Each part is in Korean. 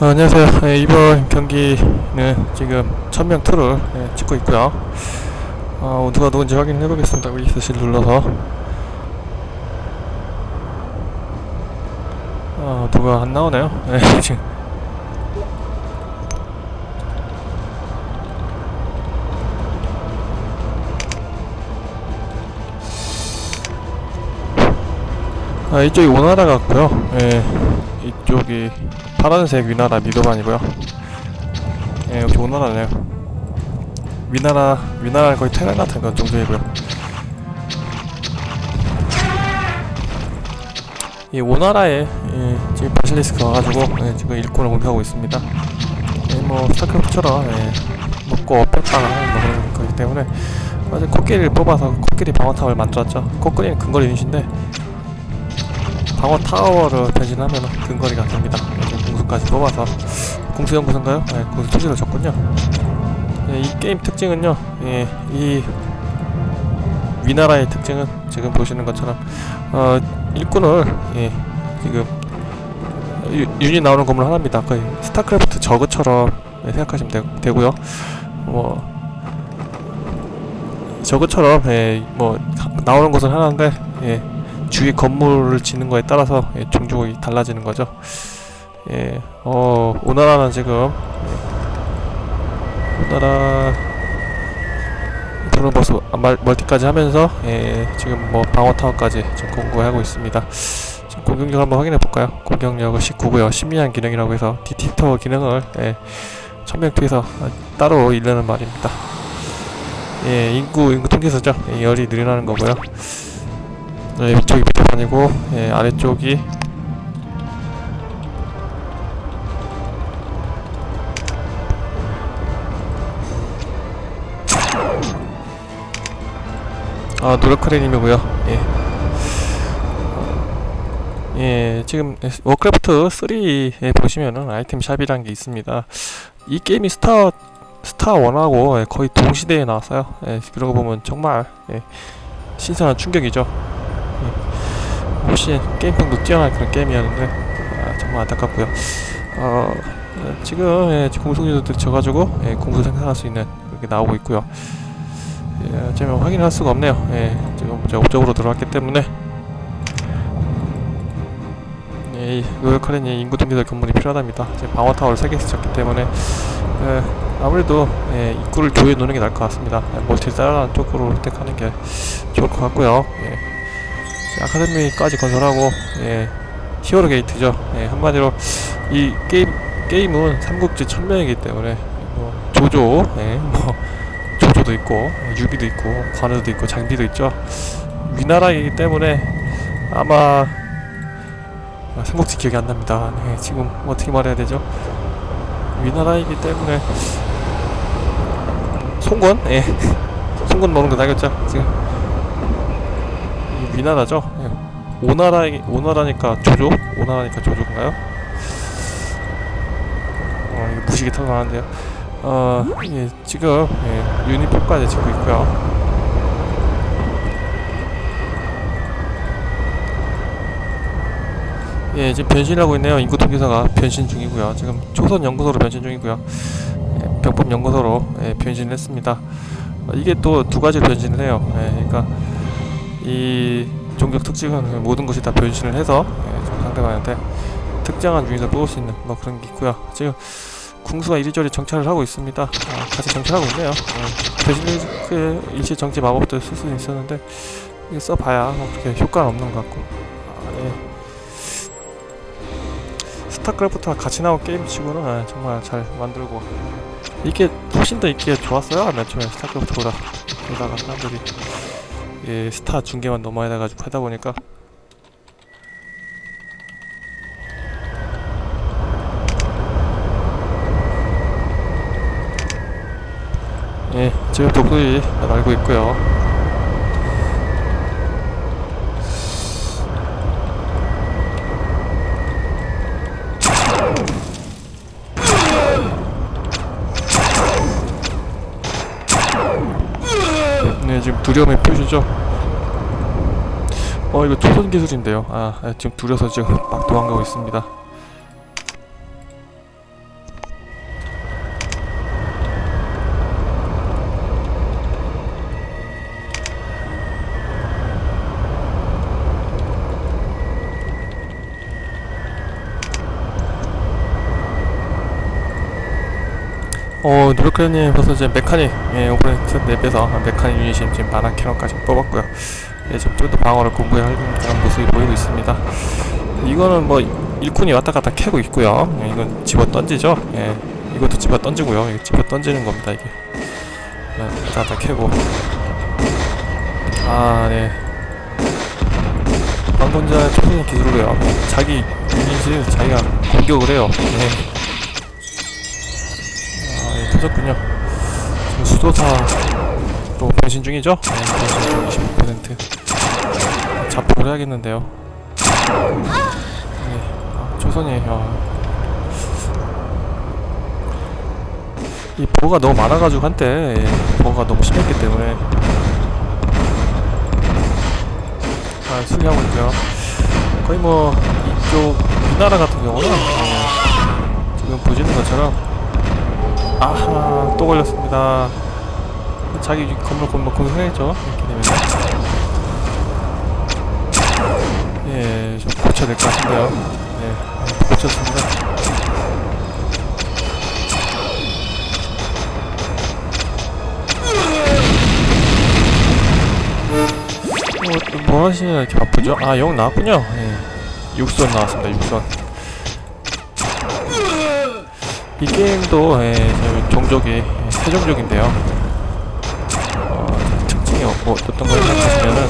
어, 안녕하세요. 예, 이번 경기는 지금 천명 투를 예, 찍고 있고요. 어, 누가 누군지 확인해 보겠습니다. 위스실 눌러서. 어, 누가 안 나오네요. 예, 지금. 아, 이쪽이 오나라 같고요. 예, 이쪽이 파란색 위나라 미도반이고요. 예, 여기 오나라네요. 위나라, 위나라는 거의 테란 같은 그런 종족이고요. 이 오나라에 예, 지금 바실리스크 와가지고 예, 지금 일꾼을 공격하고 있습니다. 예, 뭐 스타크래프트처럼 예, 먹고 뺐다가 뭐 그런 거기 때문에 아주 코끼리를 뽑아서 코끼리 방어탑을 만들었죠. 코끼리는 근거리 유닛인데 방어 타워를 변신하면 근거리가 됩니다. 공수까지 뽑아서 공수 연구선가요? 네, 공수 투지를 줬군요. 예, 이 게임 특징은요, 예, 이 위나라의 특징은 지금 보시는 것처럼 어, 일꾼을 예, 지금 유, 유닛 나오는 건물 하나입니다. 거의 스타크래프트 저그처럼 예, 생각하시면 되, 되고요. 뭐 저그처럼 예, 뭐 가- 나오는 곳은 하나인데 예, 주위 건물을 짓는 거에 따라서 예, 종족이 달라지는 거죠. 예, 어, 오나라는 지금 예, 오나라 드론버스 말, 멀티까지 하면서 예, 지금 뭐 방어 타워까지 지금 공부하고 있습니다. 지금 공격력 한번 확인해 볼까요? 공격력은 19고요. 신미한 기능이라고 해서 디티터 기능을 예, 천명투에서 따로 일르는 말입니다. 예, 인구 인구 통계서죠. 예, 열이 늘어나는 거고요. 네, 위쪽이 반이고 예, 아래쪽이 아 노력크레님이고요 예. 예, 지금 워크래프트 3에 보시면은 아이템 샵이라는 게 있습니다. 이 게임이 스타 스타 1하고 거의 동시대에 나왔어요. 예, 거 보면 정말 예, 신선한 충격이죠. 훨씬 게임평도 뛰어난 그런 게임이었는데 아, 정말 안타깝고요. 어, 어, 지금 예, 공속유도들이 져가지고 예, 공수 생산할 수 있는 그렇게 나오고 있고요. 예, 지금 확인할 수가 없네요. 예, 지금 제 업적으로 들어왔기 때문에 예, 이 로열카렌이 인구 동기들 건물이 필요하답니다. 지금 방어 타워를 3개씩 졌기 때문에 예, 아무래도 예, 입구를 조여 놓는 게 나을 것 같습니다. 예, 멀티를 따라가는 쪽으로 택하는 게 좋을 것 같고요. 예. 아카데미까지 건설하고 예, 히어로 게이트죠. 예, 한마디로 이 게임 게임은 삼국지 천명이기 때문에 뭐 조조, 예, 뭐 조조도 있고 예, 유비도 있고 관우도 있고 장비도 있죠. 위나라이기 때문에 아마 아, 삼국지 기억이 안 납니다. 네, 지금 어떻게 말해야 되죠? 위나라이기 때문에 송건, 예, 송건 먹는 거 나겠죠. 지금 이 위나라죠? 예. 오나라 오나라니까 조조? 오나라니까 조조인가요? 어 이거 무식이 터나는데요. 어 예, 지금 예, 유니폼까지 짓고 있고요. 예, 지금 변신하고 있네요. 인구 통계사가 변신 중이고요. 지금 초선 연구소로 변신 중이고요. 예, 병법 연구소로 예, 변신을 했습니다. 어, 이게 또 두 가지로 변신을 해요. 예, 그러니까 이 종족 특징은 모든 것이 다 변신을 해서 예, 좀 상대방한테 특정한 유닛을 뽑을 수 있는 뭐 그런 게 있고요. 지금 궁수가 이리저리 정찰을 하고 있습니다. 아, 같이 정찰하고 있네요. 예, 대신 그 일시 정지 마법도 쓸 수 있었는데 이게 써봐야 뭐 그렇게 효과는 없는 것 같고. 아, 예. 스타크래프트와 같이 나온 게임치고는 아, 정말 잘 만들고 이게 훨씬 더 있기에 좋았어요. 맨 처음에 스타크래프트보다 그러다가 사람들이 예, 스타 중계만 많이 나가지고 하다 보니까 예, 지금 독수리 날고 있고요. 네, 지금 두려움의 표시죠. 어 이거 초선 기술인데요. 아 아, 지금 둘여서 지금 막 도망가고 있습니다. 어, 노르크님 벌써 이제 메카닉, 예, 오브젝트 맵에서 메카닉 유닛이 지금 만화 캐논까지 뽑았고요. 예, 지금 좀더 방어를 공부하는 그런 모습이 보이고 있습니다. 이거는 뭐 일꾼이 왔다 갔다 캐고 있고요. 예, 이건 집어 던지죠. 예, 이것도 집어 던지고요. 이거 집어 던지는 겁니다, 이게. 예, 왔다 갔다 캐고. 아, 네. 방금전에 초딩 기술로요. 자기 유닛을 자기가 공격을 해요. 예. 터졌군요. 지금 수도사로 변신 중이죠? 네, 변신 중 25%. 자폭을 해야겠는데요. 네, 아, 초선이, 아. 이 버거가 너무 많아가지고 한때, 예, 버거가 너무 심했기 때문에. 아, 수리하고 있고요. 거의 뭐, 이쪽, 우리나라 같은 경우는, 어, 지금 보시는 것처럼, 아하 또 걸렸습니다. 자기 건물 건물 공격해야죠. 이렇게 되면 예좀 고쳐야 될 것 같은데요. 네 고쳤습니다. 어, 뭐 하시냐 이렇게 바쁘죠? 아 영 나왔군요. 예 육선 나왔습니다 육선 이 게임도 예, 종족이 세 종족인데요. 어, 특징이 없고 어떤 걸 생각하시면은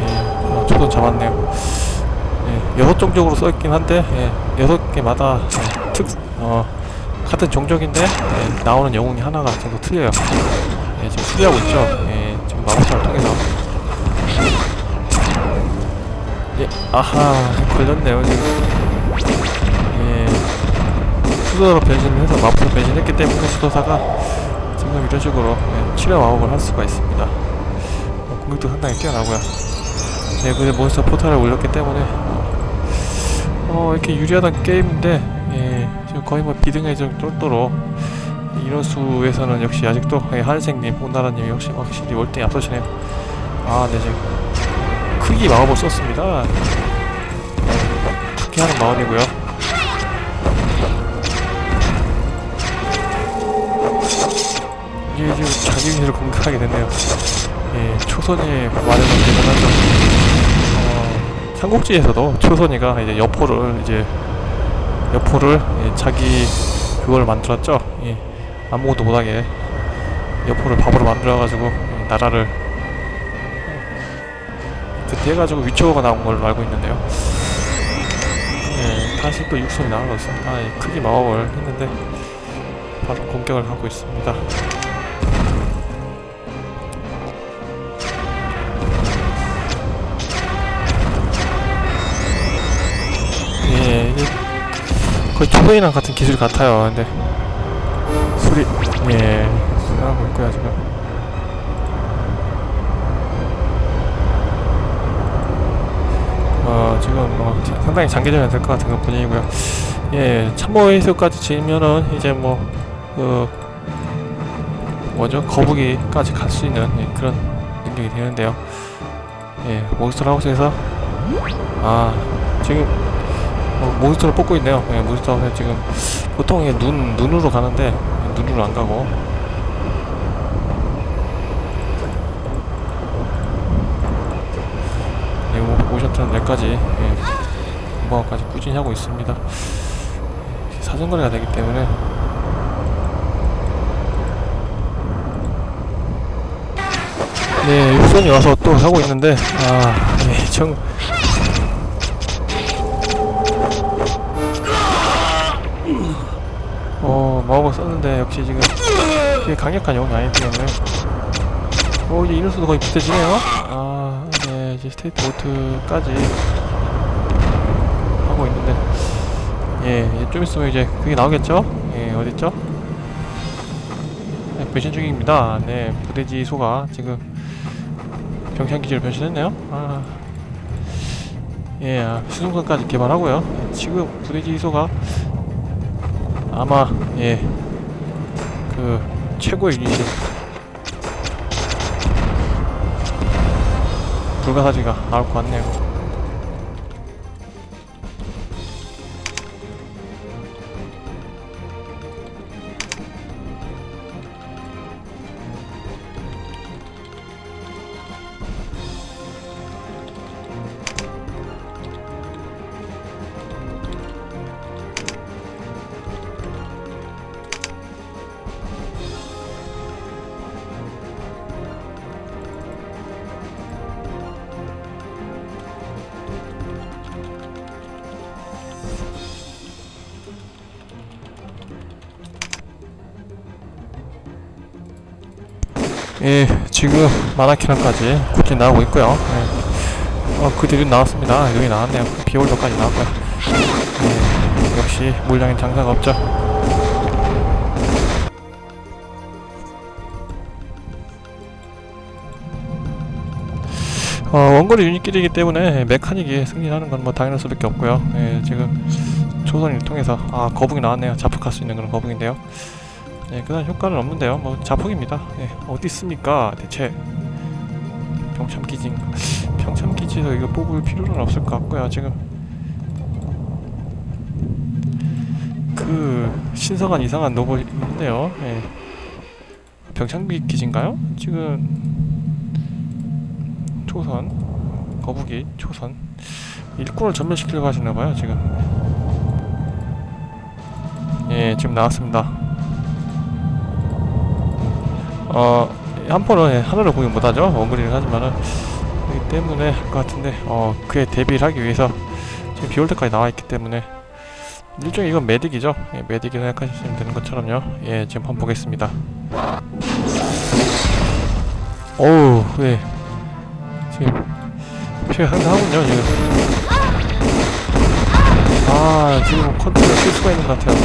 예, 어, 초도 잡았네요. 예, 여섯 종족으로 써있긴 한데 예, 여섯 개마다 예, 특 어, 같은 종족인데 예, 나오는 영웅이 하나가 전부 틀려요. 예, 지금 수리하고 있죠. 예, 지금 마법사를 통해서 예, 아하 걸렸네요 지금. 예, 수도사로 변신해서 마법으로 변신했기 때문에 수도사가 지금 이런 식으로 예, 치료 마법을 할 수가 있습니다. 어, 공격도 상당히 뛰어나고요. 네, 근데 몬스터 포탈을 올렸기 때문에 어, 이렇게 유리하던 게임인데 예, 지금 거의 뭐 비등해질 정도로 이런 수에서는 역시 아직도 예, 하늘생님, 온나라님이 역시 확실히 월등히 앞서시네요. 아, 네, 지금 크기 마법을 썼습니다. 크게 하는 마법이고요. 지금 자기 위를 공격하게 됐네요. 예, 초선이 말해서 대단하죠. 어, 삼국지에서도 초선이가 이제 여포를 이제 여포를 예, 자기 그걸 만들었죠. 예, 아무것도 못하게 여포를 바보로 만들어가지고 예, 나라를 그때 해가지고 위초가 나온 걸로 알고 있는데요. 예, 다시 또 육선이 있습니다. 아, 예, 크기 마법을 했는데 바로 공격을 하고 있습니다. 거의 초보이랑 같은 기술 같아요. 근데 소리, 예, 소리하고 있고요 지금. 어, 지금 뭐 자- 상당히 장기전이 될 것 같은 그런 분위기고요. 예, 참모회수까지 지면은 이제 뭐 그 뭐죠 거북이까지 갈 수 있는 예, 그런 능력이 되는데요. 예, 몬스터 하우스에서 아 지금 어, 몬스터를 뽑고 있네요. 예, 몬스터 지금 보통 이게 눈 눈으로 가는데 눈으로 안 가고 예, 오- 오션트는 내까지 예, 공방까지 꾸준히 하고 있습니다. 사정거리가 되기 때문에 네, 육선이 와서 또 하고 있는데 아, 네, 정 마법을 썼는데 역시 지금 되게 강력한 영웅이 아니기 때문에 어, 이제 인원수도 거의 비슷해지네요 아, 네, 이제 스테이트 보트까지 하고 있는데 예, 이제 좀 있으면 이제 그게 나오겠죠? 예, 어딨죠? 네, 변신 중입니다. 네, 부대지 소가 지금 병창 기지를 변신했네요. 아, 예, 아, 수송선까지 개발하고요. 예, 지금 부대지 소가 아마 예, 그 최고의 유닛이 불가사지가 나올 것 같네요. 예, 지금 마나키랑까지 굳이 나오고 있고요. 예. 어, 그 뒤로 나왔습니다. 여기 나왔네요. 비올더까지 나왔고요. 예, 역시 물량엔 장사가 없죠. 어, 원거리 유닛끼리이기 때문에 메카닉이 승리하는 건 뭐 당연할 수밖에 없고요. 예, 지금 조선을 통해서 아 거북이 나왔네요. 자폭할 수 있는 그런 거북인데요. 예, 그다음 효과는 없는데요. 뭐 자폭입니다. 예, 어디 있습니까? 대체 평참 기지 평참 기지에서 이거 뽑을 필요는 없을 것 같고요. 지금 그 신성한 이상한 노블이 있네요. 예. 병창비 기지인가요? 지금 초선 거북이 초선 일꾼을 전멸시키려고 하시나봐요 지금 예 지금 나왔습니다 어 한포는 예, 하나를 공격 못하죠. 원거리를 하지만은 그렇기 때문에 할 것 같은데 어 그에 대비를 하기 위해서 지금 비올 때까지 나와있기 때문에 일종의 이건 메딕이죠. 예, 메딕이 생각하시면 되는 것처럼요. 예 지금 한번 보겠습니다. 어우 예. 지금 피가 상당하군요 지금. 아 지금 컨트롤 실수가 있는 것 같아요.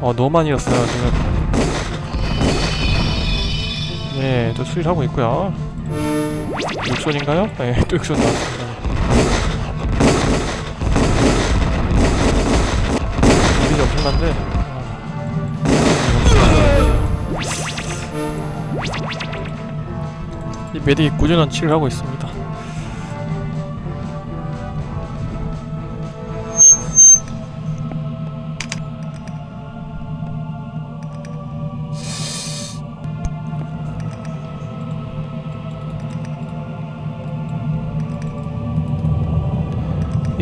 어 너무 많이 잃었어요 지금 네또 수리를 하고 있고요 육손인가요? 네또 육손 나왔습니다 일이 엄청난데 이 메딕이 꾸준한 치료를 하고 있습니다.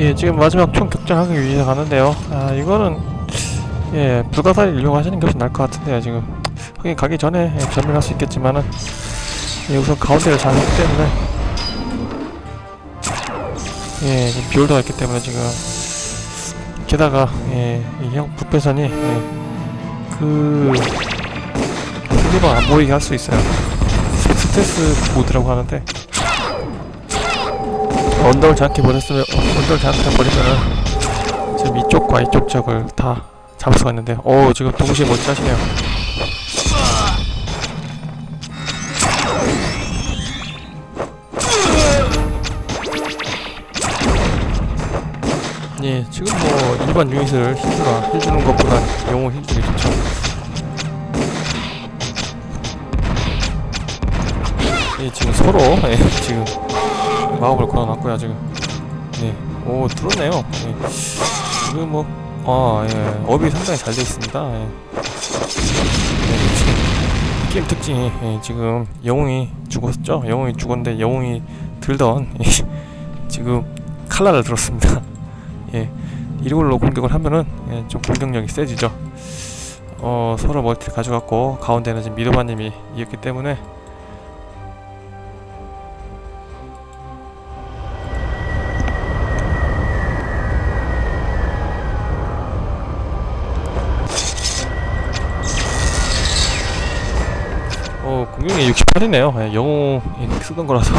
예, 지금 마지막 총 격전하기 위해서 가는데요. 아, 이거는 예, 불가사리를 이용하시는 게 훨씬 나을 것 같은데요, 지금. 하긴 가기 전에 예, 전멸할 수 있겠지만은 예, 우선 가운데를 잘 했기 때문에 예, 지금 비올드가 있기 때문에 지금 게다가 예, 이형 북배선이 예, 그 상대방 안 보이게 할 수 있어요. 스트레스 모드라고 하는데 언덕을 장악해 버렸으면 어, 언덕을 장악해 버리면은 지금 이쪽과 이쪽 적을 다 잡을 수가 있는데 오 지금 동시에 멋지하시네요. 예, 지금 뭐 일반 유닛을 힐주가 힐주는 것보단 영웅 힐주기 좋죠. 예, 지금 서로 예, 지금 마법을 걸어놨고요 지금. 예, 오 들었네요. 예, 지금 뭐 아, 예, 업이 상당히 잘 돼 있습니다. 예. 예, 게임 특징이 예, 지금 영웅이 죽었죠. 영웅이 죽었는데 영웅이 들던 예, 지금 칼날을 들었습니다. 예, 이걸로 공격을 하면은 예, 좀 공격력이 세지죠. 어, 서로 멀티를 가져갔고 가운데는 지금 미도마님이 이었기 때문에 공격력이 68이네요. 예, 영웅 예, 쓰던 거라서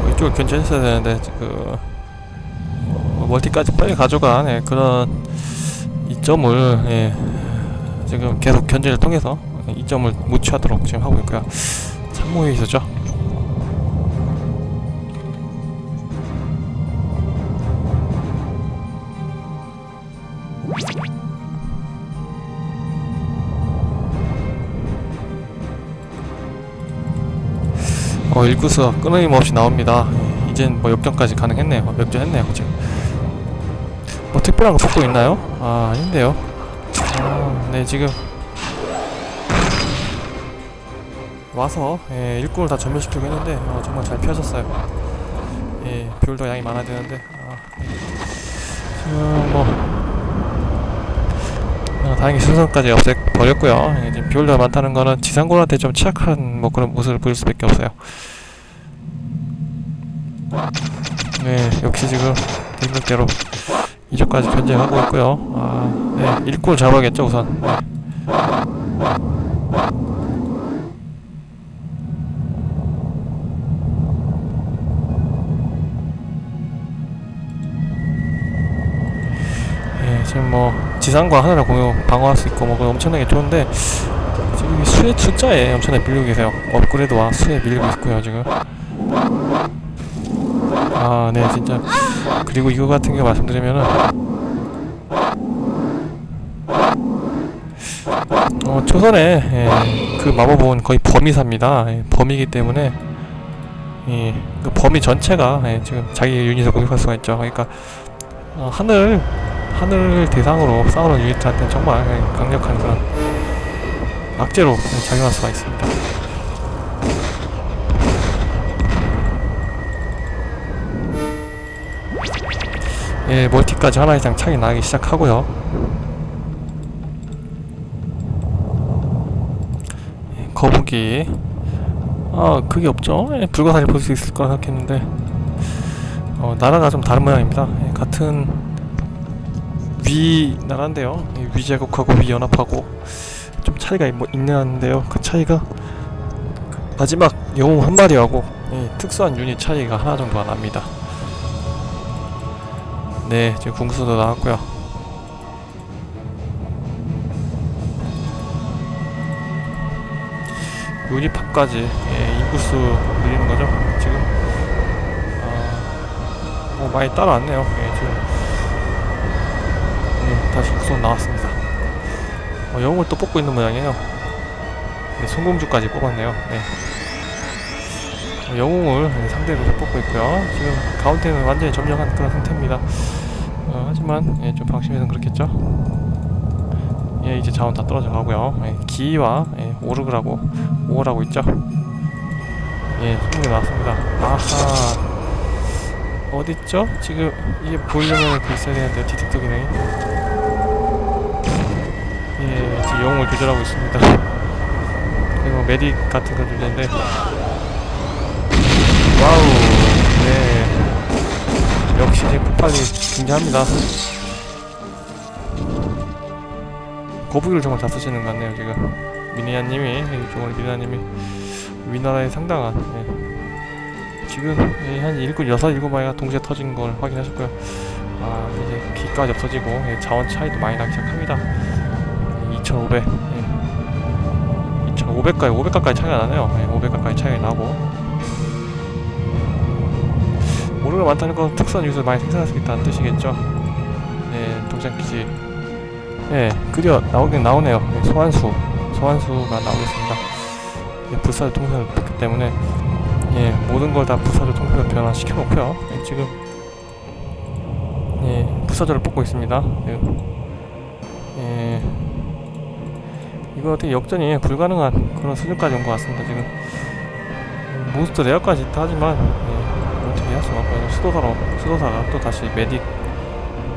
어, 이쪽을 견제했어야 되는데 그 어, 멀티까지 빨리 가져간 예, 그런 이점을 예, 지금 계속 견제를 통해서 이점을 못 취하도록 지금 하고 있고요. 참모에 있었죠. 어, 일구수가 끊임없이 나옵니다. 예, 이젠 뭐 역전까지 가능했네요. 역전했네요, 지금. 뭐 특별한 거 뽑고 있나요? 아, 아닌데요. 아, 네, 지금. 와서, 예, 일꾼을 다 전멸시키고 했는데, 어, 정말 잘 피하셨어요. 예, 뷰도 양이 많아야 되는데, 아, 네. 지금 뭐, 아, 다행히 순선까지 없애 버렸고요. 예, 지금 비올드가 많다는 거는 지상군한테 좀 취약한 뭐 그런 모습을 보일 수밖에 없어요. 네, 역시 지금 생각대로 이쪽까지 견제하고 있고요. 아, 네, 일꾼 잡아야겠죠 우선. 네. 예, 지금 뭐 지상과 하늘을 공유 방어할 수 있고 뭐 엄청나게 좋은데 지금 이 수의 숫자에 엄청나게 밀리고 계세요. 업그레이드와 수에 밀리고 있고요 지금. 아, 네, 진짜. 그리고 이거 같은 경우 말씀드리면은 어, 초선에 예, 그 마법은 거의 범위사입니다. 예, 범위이기 때문에 예, 그 범위 전체가 예, 지금 자기 유닛을 공격할 수가 있죠. 그러니까 어, 하늘 하늘 대상으로 싸우는 유닛한테는 정말 예, 강력한 그런 악재로 예, 작용할 수가 있습니다. 예, 멀티까지 하나 이상 차이 나기 시작하고요. 예, 거북이. 아, 그게 없죠. 예, 불가사리 볼 수 있을 거라 생각했는데, 어, 나라가 좀 다른 모양입니다. 예, 같은 위 나라인데요. 예, 위제국하고 위연합하고 좀 차이가 있, 뭐, 있는데요. 그 차이가 그 마지막 영웅 한 마리하고 예, 특수한 유닛 차이가 하나 정도가 납니다. 네, 지금 궁수도 나왔고요. 유니팝까지 예, 인구수 늘리는 거죠. 지금 아, 뭐 많이 따라왔네요. 예, 지금 네, 다시 구성 나왔습니다. 어, 영웅을 또 뽑고 있는 모양이에요. 네, 송공주까지 뽑았네요. 네. 어, 영웅을 네, 상대로 좀 뽑고 있고요. 지금 가운데는 완전히 점령한 그런 상태입니다. 어, 하지만 예, 좀 방심해서는 그렇겠죠. 예, 이제 자원 다 떨어져 가고요. 예, 기와 예, 오르그라고 오라고 있죠. 예, 승리 나왔습니다. 아하. 어딨죠? 지금 이게 보이려면 그 있어야 되는데 디텍터 기능이. 영웅을 조절하고 있습니다. 그리고 메딕 같은 거 주제인데. 와우. 네. 역시 이제 폭발이 굉장합니다. 거북이를 정말 잘 쓰시는 것 같네요 지금 미니아님이 이쪽으로 미니아님이 우리나라에 상당한 예. 지금 예, 한 일곱 여섯 일곱 마리가 동시에 터진 걸 확인하셨고요. 아 이제 기까지 없어지고 예, 자원 차이도 많이 나기 시작합니다. 2,500, 예. 2,500까지 500 가까이 차이가 나네요. 예, 500 가까이 차이가 나고 오르가 많다는 건 특수한 유닛을 많이 생산할 수 있다는 뜻이겠죠. 예, 동작 기지 예, 그려 나오긴 나오네요. 예, 소환수, 소환수가 나오겠습니다. 예, 불사조 통신을 했기 때문에 예, 모든 걸 다 불사조 통신으로 변환시켜 놓고요. 예, 지금 예, 불사조를 뽑고 있습니다. 예, 예, 이거 어떻게 역전이 불가능한 그런 수준까지 온 것 같습니다. 지금 음, 몬스터 레어까지 있다 하지만 예, 어떻게 할 수가 없고요. 수도사로 수도사가 또 다시 메딕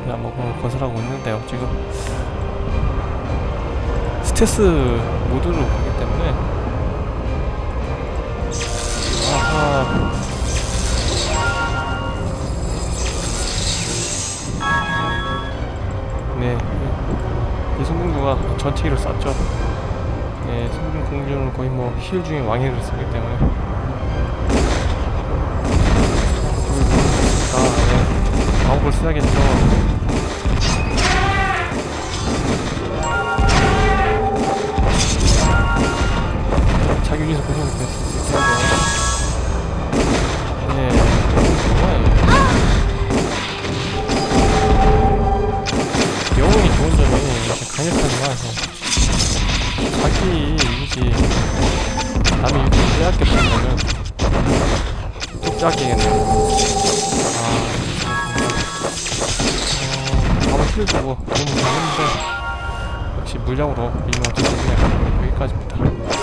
그냥 뭐 건설하고 있는데요. 지금 스테스 모드로 가기 때문에 아하 네 이송공주가 전체 힐을 쐈죠 네 송공주는 거의 뭐힐 중에 왕힐을 쓰기 때문에. 아, 네. 마법을 써야겠죠. 자기 위해서 고생을 했을 네, 정말 영웅이 좋은 점이 강력하지만 어, 자기 이미지 남의 유닛을 빼앗게 또 짜기겠네요. 아, 그렇습니다. 어, 주고 너무 좋은데 역시 물량으로 밀면 어쩔 수 없네요. 여기까지입니다.